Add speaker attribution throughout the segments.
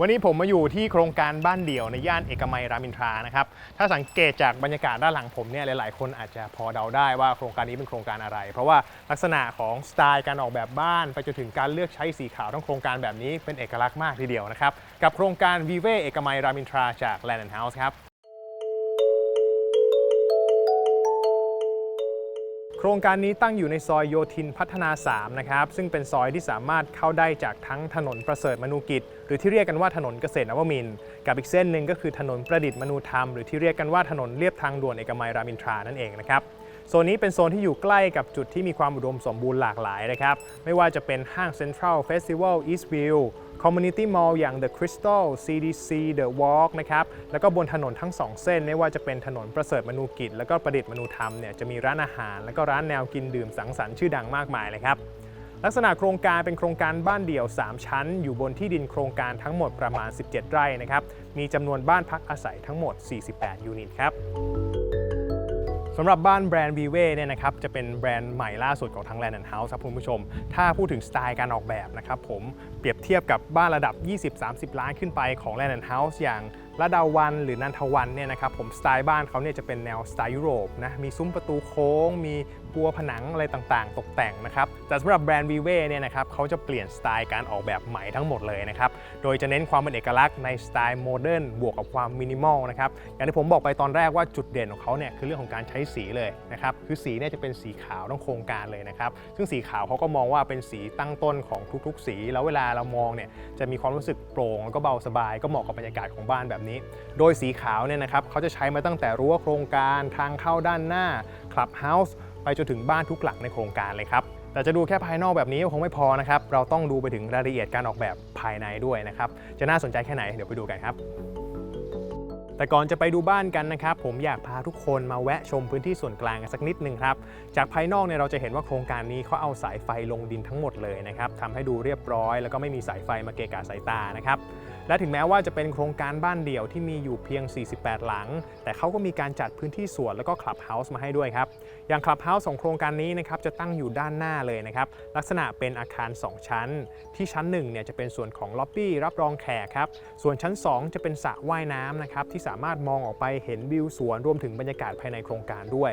Speaker 1: วันนี้ผมมาอยู่ที่โครงการบ้านเดี่ยวในย่านเอกมัยรามอินทรานะครับ ถ้าสังเกตจากบรรยากาศด้านหลังผมเนี่ยหลาย ๆ คนอาจจะพอเดาได้ว่าโครงการนี้เป็นโครงการอะไร เพราะว่าลักษณะของสไตล์การออกแบบบ้าน ไปจนถึงการเลือกใช้สีขาวทั้งโครงการแบบนี้เป็นเอกลักษณ์มากทีเดียวนะครับ กับโครงการวีเวเอกมัยรามอินทราจาก Land and House ครับ โครงการนี้ตั้งอยู่ในซอยโยธินพัฒนา 3 นะครับ ซึ่งเป็นซอยที่สามารถเข้าได้จากทั้งถนนประเสริฐมนูกิจ หรือที่เรียกกันว่าถนนเกษตรนวมิน กับอีกเส้นหนึ่งก็คือถนนประดิษฐ์มนูธรรม หรือที่เรียกกันว่าถนนเลียบทางด่วนเอกมัยรามินทรานั่นเองนะครับ โซนนี้เป็นโซนที่อยู่ใกล้กับจุดที่มีความอุดมสมบูรณ์หลากหลายนะครับ ไม่ว่าจะเป็นห้างเซ็นทรัลเฟสติวัลอีสต์วิวคอมมูนิตี้มอลล์อย่าง The Crystal CDC The Walk นะครับ แล้วก็บนถนนทั้ง 2 เส้น ไม่ว่าจะเป็นถนนประเสริฐมนูกิจ แล้วก็ประดิษฐ์มนูธรรมเนี่ยจะมีร้านอาหาร แล้วก็ร้านแนวกินดื่มสังสรรค์ชื่อดังมากมายเลยครับลักษณะโครงการเป็นโครงการบ้านเดี่ยว 3 ชั้น อยู่บนที่ดินโครงการทั้งหมดประมาณ 17 ไร่นะครับ มีจำนวนบ้านพักอาศัยทั้งหมด 48 ยูนิตครับ สำหรับบ้านแบรนด์ v ีเว่เนี่ยนะครับจะเป็นแบรนด์ใหม่ล่าสุดของทางแลนด์แอนด์เฮาส์ครับคุณผู้ชม ถ้าพูดถึงสไตล์การออกแบบนะครับผมเปรียบเทียบกับบ้านระดับ 20-30 ล้านขึ้นไปของแลนด์แอนด์เฮาส์อย่าง ระดาวันหรือนันทวันเนี่ยนะครับผมสไตล์บ้านเขาเนี่ยจะเป็นแนวสไตล์ยุโรปนะมีซุ้มประตูโค้ง มีบัวผนังอะไรต่างๆ ตกแต่งนะครับแต่สำหรับแบรนด์ v ีเว่เนี่ยนะครับเขาจะเปลี่ยนสไตล์การออกแบบใหม่ทั้งหมดเลยนะครับโดยจะเน้นความเป็นเอกลักษณ์ในสไตล์โมเดิร์นบวกกับความมินิมอลนะครับอย่างที่ผมบอกไปตอนแรกว่าจุดเด่นของเขาเนี่ยคือเรื่องของการใช้สีเลยนะครับคือสีเนี่ยจะเป็นสีขาวทั้งโครงการเลยนะครับซึ่งสีขาวเขาก็มองว่าเป็นสีตั้งต้นของทุกๆ สี แล้วเวลาเรามองเนี่ยจะมีความรู้สึกโปร่งแล้วก็เบาสบายก็เหมาะกับบรรยากาศของบ้านแบบนี้ โดยสีขาวเนี่ยนะครับเขาจะใช้มาตั้งแต่รั้วโครงการทางเข้าด้านหน้าคลับเฮาส์ไปจนถึงบ้านทุกหลังในโครงการเลยครับแต่จะดูแค่ภายนอกแบบนี้ก็คงไม่พอนะครับ เราต้องดูไปถึงรายละเอียดการออกแบบภายในด้วยนะครับ จะน่าสนใจแค่ไหนเดี๋ยวไปดูกันครับ แต่ก่อนจะไปดูบ้านกันนะครับ ผมอยากพาทุกคนมาแวะชมพื้นที่ส่วนกลางกันสักนิดหนึ่งครับ จากภายนอกเนี่ยเราจะเห็นว่าโครงการนี้เขาเอาสายไฟลงดินทั้งหมดเลยนะครับทำให้ดูเรียบร้อย แล้วก็ไม่มีสายไฟมาเกะกะสายตานะครับและถึงแม้ว่าจะเป็นโครงการบ้านเดี่ยวที่มีอยู่เพียง 48 หลัง แต่เขาก็มีการจัดพื้นที่สวนแล้วก็คลับเฮาส์มาให้ด้วยครับ อย่างคลับเฮาส์ของโครงการนี้นะครับจะตั้งอยู่ด้านหน้าเลยนะครับ ลักษณะเป็นอาคาร 2 ชั้น ที่ชั้น1เนี่ยจะเป็นส่วนของล็อบบี้รับรองแขกครับ ส่วนชั้น 2 จะเป็นสระว่ายน้ำนะครับที่สามารถมองออกไปเห็นวิวสวน รวมถึงบรรยากาศภายในโครงการด้วย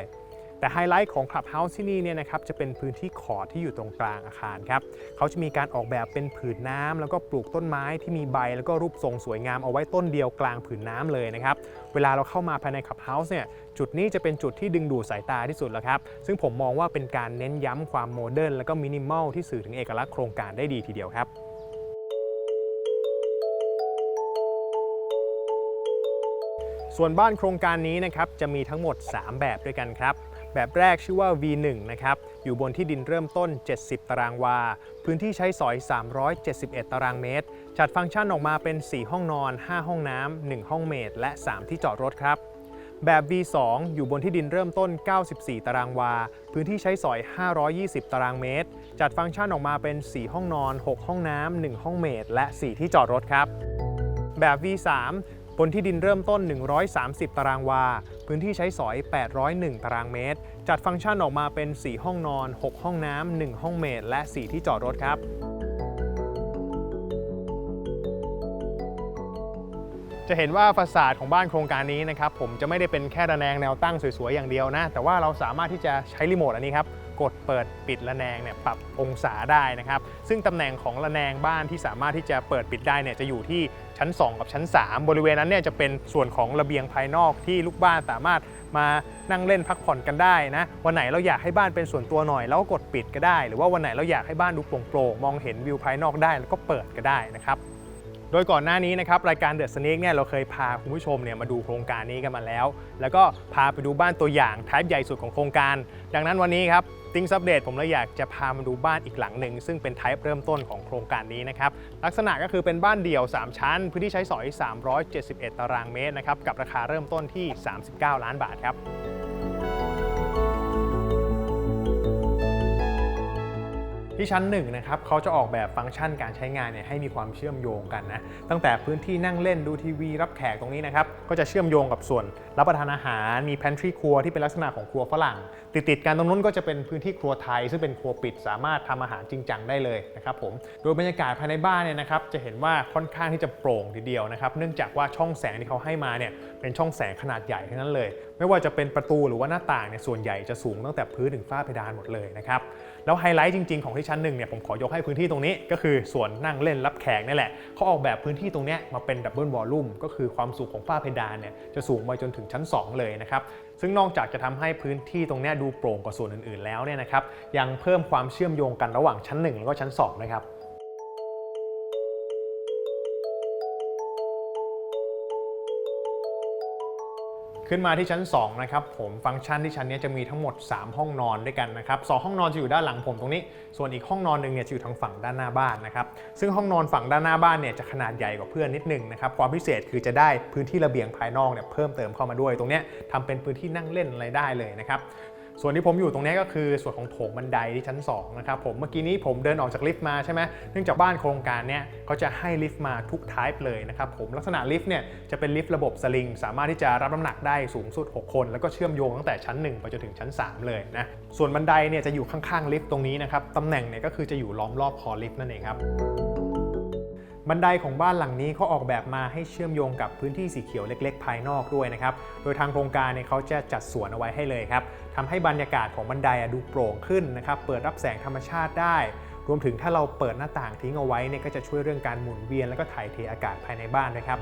Speaker 1: แต่ไฮไลท์ของคลับเฮาส์ที่นี่เนี่ยนะครับจะเป็นพื้นที่ขอที่อยู่ตรงกลางอาคารครับเขาจะมีการออกแบบเป็นผืนน้ำแล้วก็ปลูกต้นไม้ที่มีใบ แล้วก็รูปทรงสวยงามเอาไว้ต้นเดียวกลางผืนน้ำเลยนะครับเวลาเราเข้ามาภายในคลับเฮาส์เนี่ยจุดนี้จะเป็นจุดที่ดึงดูดสายตาที่สุดแล้วครับ ซึ่งผมมองว่าเป็นการเน้นย้ำความโมเดิร์นแล้วก็มินิมอลที่สื่อถึงเอกลักษณ์โครงการได้ดีทีเดียวครับ ส่วนบ้านโครงการนี้นะครับจะมีทั้งหมด 3 แบบด้วยกันครับ แบบแรกชื่อว่า V1 นะครับอยู่บนที่ดินเริ่มต้น 70 ตารางวา พื้นที่ใช้สอย 371 ตารางเมตร จัดฟังก์ชันออกมาเป็น 4 ห้องนอน 5 ห้องน้ำ1ห้องเมดและ 3 ที่จอดรถครับแบบ V2 อยู่บนที่ดินเริ่มต้น 94 ตารางวา พื้นที่ใช้สอย 520 ตารางเมตร จัดฟังก์ชันออกมาเป็น 4 ห้องนอน 6 ห้องน้ำ 1 ห้องเมดและ 4 ที่จอดรถครับ แบบ V3 บนที่ดินเริ่มต้น 130 ตารางวา พื้นที่ใช้สอย 801 ตารางเมตร จัดฟังก์ชันออกมาเป็น 4 ห้องนอน 6 ห้องน้ำ 1 ห้องเมดและ 4 ที่จอดรถครับ จะเห็นว่าฟาสาดของบ้านโครงการนี้นะครับ ผมจะไม่ได้เป็นแค่ระแนงแนวตั้งสวย ๆ อย่างเดียวนะ แต่ว่าเราสามารถที่จะใช้รีโมทอันนี้ครับกดเปิดปิดระแนงเนี่ยปรับองศาได้นะครับ ซึ่งตำแหน่งของระแนงบ้านที่สามารถที่จะเปิดปิดได้เนี่ยจะอยู่ที่ ชั้น 2 กับชั้น 3 บริเวณนั้นเนี่ยจะเป็นส่วนของระเบียงภายนอกที่ลูกบ้านสามารถมานั่งเล่นพักผ่อนกันได้นะ วันไหนเราอยากให้บ้านเป็นส่วนตัวหน่อยแล้วก็กดปิดก็ได้ หรือว่าวันไหนเราอยากให้บ้านดูโปร่งๆมองเห็นวิวภายนอกได้แล้วก็เปิดก็ได้นะครับ โดยก่อนหน้านี้นะครับรายการเดอะส a น e เนี่ยเราเคยพาคุณผู้ชมเนี่ยมาดูโครงการนี้กันมาแล้ว แล้วก็พาไปดูบ้านตัวอย่างไทป์ใหญ่สุดของโครงการ ดังนั้นวันนี้ครับติ้งซับเดตผมเลยอยากจะพามาดูบ้านอีกหลังหนึ่ง ซึ่งเป็นไทป์เริ่มต้นของโครงการนี้นะครับ ลักษณะก็คือเป็นบ้านเดี่ยว 3 ชั้น พื้นที่ใช้สอย 371 ตารางเมตรนะครับกับราคาเริ่มต้นที่ 39 ล้านบาทครับ ที่ชั้น1นะครับเขาจะออกแบบฟังก์ชันการใช้งานเนี่ยให้มีความเชื่อมโยงกันนะตั้งแต่พื้นที่นั่งเล่นดูทีวีรับแขกตรงนี้นะครับก็จะเชื่อมโยงกับส่วนรับประทานอาหาร มี pantry ครัวที่เป็นลักษณะของครัวฝรั่ง ติดติดกันตรงนู้นก็จะเป็นพื้นที่ครัวไทย ซึ่งเป็นครัวปิดสามารถทำอาหารจริงจังได้เลยนะครับผมโดยบรรยากาศภายในบ้านเนี่ยนะครับจะเห็นว่าค่อนข้างที่จะโปร่งทีเดียวนะครับเนื่องจากว่าช่องแสงที่เขาให้มาเนี่ยเป็นช่องแสงขนาดใหญ่ทั้งนั้นเลย ไม่ว่าจะเป็นประตูหรือว่าหน้าต่างเนี่ยส่วนใหญ่จะสูงตั้งแต่พื้นถึงฝ้าเพดานหมดเลยนะครับ แล้วไฮไลท์จริง ๆ ของที่ชั้นหนึ่งเนี่ยผมขอยกให้พื้นที่ตรงนี้ก็คือส่วนนั่งเล่นรับแขกนี่แหละเขาออกแบบพื้นที่ตรงนี้มาเป็นดับเบิลวอลลุ่มก็คือความสูงของฝ้าเพดานเนี่ยจะสูงไปจนถึงชั้น 2 เลยนะครับซึ่งนอกจากจะทำให้พื้นที่ตรงนี้ดูโปร่งกว่าส่วนอื่นๆ แล้วเนี่ยนะครับยังเพิ่มความเชื่อมโยงกันระหว่างชั้น 1 แล้วก็ชั้น2นะครับ ขึ้นมาที่ชั้น2นะครับผมฟังก์ชันที่ชั้นนี้จะมีทั้งหมด 3 ห้องนอนด้วยกันนะครับสองห้องนอนจะอยู่ด้านหลังผมตรงนี้ ส่วนอีกห้องนอนหนึ่งเนี่ยจะอยู่ทางฝั่งด้านหน้าบ้านนะครับซึ่งห้องนอนฝั่งด้านหน้าบ้านเนี่ยจะขนาดใหญ่กว่าเพื่อนนิดหนึงนะครับความพิเศษคือจะได้พื้นที่ระเบียงภายนอกเนี่ยเพิ่มเติมเข้ามาด้วย ตรงนี้ทำเป็นพื้นที่นั่งเล่นอะไรได้เลยนะครับ ส่วนที่ผมอยู่ตรงนี้ก็คือส่วนของโถงบันไดที่ชั้น2นะครับผมเมื่อกี้นี้ผมเดินออกจากลิฟต์มาใช่ไหมเนื่องจากบ้านโครงการเนี้ยเขาจะให้ลิฟต์มาทุกไทป์เลยนะครับผมลักษณะลิฟต์เนี่ยจะเป็นลิฟต์ระบบสลิง สามารถที่จะรับน้ำหนักได้สูงสุด 6 คน แล้วก็เชื่อมโยงตั้งแต่ชั้น 1 ไปจนถึงชั้น 3 เลยนะส่วนบันไดเนี่ยจะอยู่ข้างๆลิฟต์ตรงนี้นะครับตำแหน่งเนี่ยก็คือจะอยู่ล้อมรอบคอลิฟต์นั่นเองครับ บันไดของบ้านหลังนี้เขาออกแบบมาให้เชื่อมโยงกับพื้นที่สีเขียวเล็ก ๆ ภายนอกด้วยนะครับ โดยทางโครงการเนี่ยเขาจะจัดสวนเอาไว้ให้เลยครับทำให้บรรยากาศของบันไดอะดูโปร่งขึ้นนะครับ เปิดรับแสงธรรมชาติได้ รวมถึงถ้าเราเปิดหน้าต่างทิ้งเอาไว้เนี่ยก็จะช่วยเรื่องการหมุนเวียน แล้วก็ถ่ายเทอากาศภายในบ้านด้วยครับ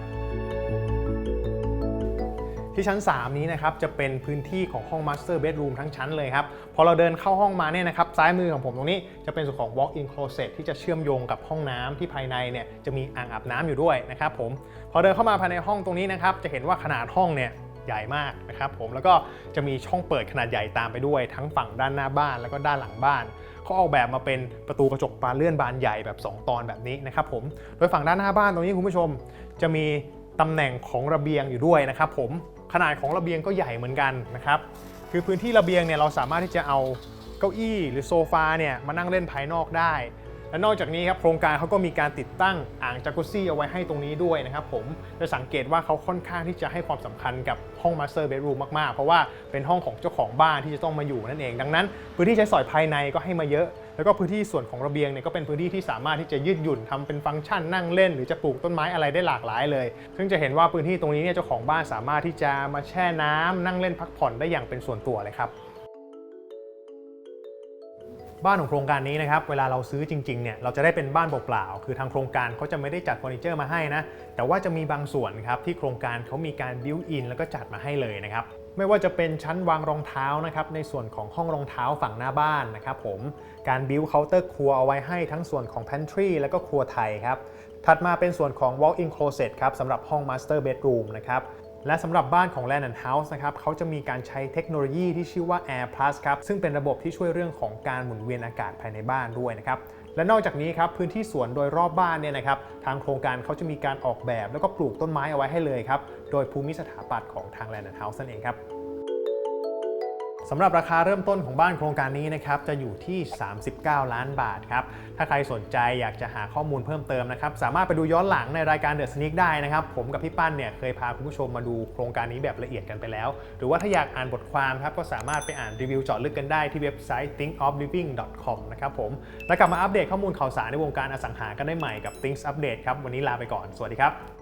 Speaker 1: ที่ชั้น 3 นี้นะครับจะเป็นพื้นที่ของห้อง Master Bedroom ทั้งชั้นเลยครับพอเราเดินเข้าห้องมาเนี่ยนะครับซ้ายมือของผมตรงนี้จะเป็นส่วนของ Walk-in Closet ที่จะเชื่อมโยงกับห้องน้ำที่ภายในเนี่ยจะมีอ่างอาบน้ำอยู่ด้วยนะครับผมพอเดินเข้ามาภายในห้องตรงนี้นะครับจะเห็นว่าขนาดห้องเนี่ยใหญ่มากนะครับผมแล้วก็จะมีช่องเปิดขนาดใหญ่ตามไปด้วย ทั้งฝั่งด้านหน้าบ้านแล้วก็ด้านหลังบ้านเขาออกแบบมาเป็นประตูกระจกบานเลื่อนบานใหญ่แบบ 2 ตอนแบบนี้นะครับผมโดยฝั่งด้านหน้าบ้านตรงนี้คุณผู้ชมจะมีตำแหน่งของระเบียงอยู่ด้วยนะครับผม ขนาดของระเบียงก็ใหญ่เหมือนกันนะครับ คือพื้นที่ระเบียงเนี่ยเราสามารถที่จะเอาเก้าอี้หรือโซฟาเนี่ยมานั่งเล่นภายนอกได้ และนอกจากนี้ครับโครงการเขาก็มีการติดตั้งอ่างจากุซซี่เอาไว้ให้ตรงนี้ด้วยนะครับผมจะสังเกตว่าเขาค่อนข้างที่จะให้ความสำคัญกับห้อง Master Bedroom มากๆ เพราะว่าเป็นห้องของเจ้าของบ้านที่จะต้องมาอยู่นั่นเอง ดังนั้น พื้นที่ใช้สอยภายในก็ให้มาเยอะ แล้วก็พื้นที่ส่วนของระเบียงเนี่ยก็เป็นพื้นที่ที่สามารถที่จะยืดหยุ่นทำเป็นฟังก์ชันนั่งเล่น หรือจะปลูกต้นไม้อะไรได้หลากหลายเลย ซึ่งจะเห็นว่าพื้นที่ตรงนี้เนี่ยเจ้าของบ้านสามารถที่จะมาแช่น้ำนั่งเล่นพักผ่อนได้อย่างเป็นส่วนตัวเลยครับบ้านของโครงการนี้นะครับเวลาเราซื้อจริงๆเนี่ยเราจะได้เป็นบ้านเปล่าๆคือทางโครงการเขาจะไม่ได้จัดเฟอร์นิเจอร์มาให้นะแต่ว่าจะมีบางส่วนครับที่โครงการเขามีการบิวอินแล้วก็จัดมาให้เลยนะครับ ไม่ว่าจะเป็นชั้นวางรองเท้านะครับในส่วนของห้องรองเท้าฝั่งหน้าบ้านนะครับผมการบิวเคาน์เตอร์ครัวเอาไว้ให้ทั้งส่วนของ pantry แล้วก็ครัวไทยครับถัดมาเป็นส่วนของ walk-in closet ครับสำหรับห้อง master bedroom นะครับและสำหรับบ้านของ Land and House นะครับเขาจะมีการใช้เทคโนโลยีที่ชื่อว่า Air Plus ครับซึ่งเป็นระบบที่ช่วยเรื่องของการหมุนเวียนอากาศภายในบ้านด้วยนะครับ และนอกจากนี้ครับพื้นที่สวนโดยรอบบ้านเนี่ยนะครับทางโครงการเขาจะมีการออกแบบ แล้วก็ปลูกต้นไม้เอาไว้ให้เลยครับโดยภูมิสถาปัตย์ของทางแลนด์เฮาส์นั่นเองครับ สำหรับราคาเริ่มต้นของบ้านโครงการนี้นะครับจะอยู่ที่ 39 ล้านบาทครับถ้าใครสนใจอยากจะหาข้อมูลเพิ่มเติมนะครับสามารถไปดูย้อนหลังในรายการ The Sneak ได้นะครับผมกับพี่ปั้นเนี่ยเคยพาคุณผู้ชมมาดูโครงการนี้แบบละเอียดกันไปแล้ว หรือว่าถ้าอยากอ่านบทความครับก็สามารถไปอ่านรีวิวเจาะลึกกันได้ที่เว็บไซต์ thinkofliving.com นะครับผมแล้วกลับมาอัปเดตข้อมูลข่าวสารในวงการอสังหากันได้ใหม่กับ Things Update ครับวันนี้ลาไปก่อนสวัสดีครับ